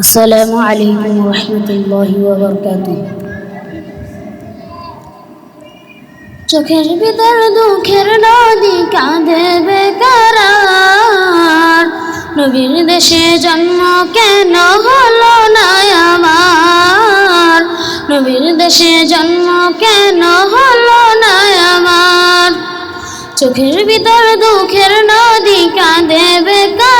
আসসালামু আলাইকুম রহমতুল্লাহি চোখের ভিতর দুঃখের নদী কাঁধে বেকার। নবীর দেশে জন্ম কেন হলো না আমার? নবীর দেশে জন্ম কেন হলো না আমার? চোখের ভিতর দুঃখের নদী কাঁধে বেকার।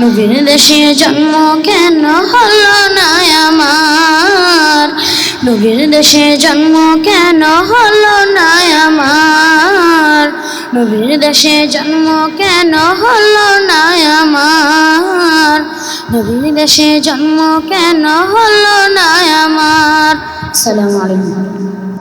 নবীর দেশে জন্ম কেন হলো না আমার? নবীর দেশে জন্ম কেন হলো না আমার? নবীর দেশে জন্ম কেন হলো না আমার? নবীর দেশে জন্ম কেন হলো না আমার? সালাম আলাইকুম।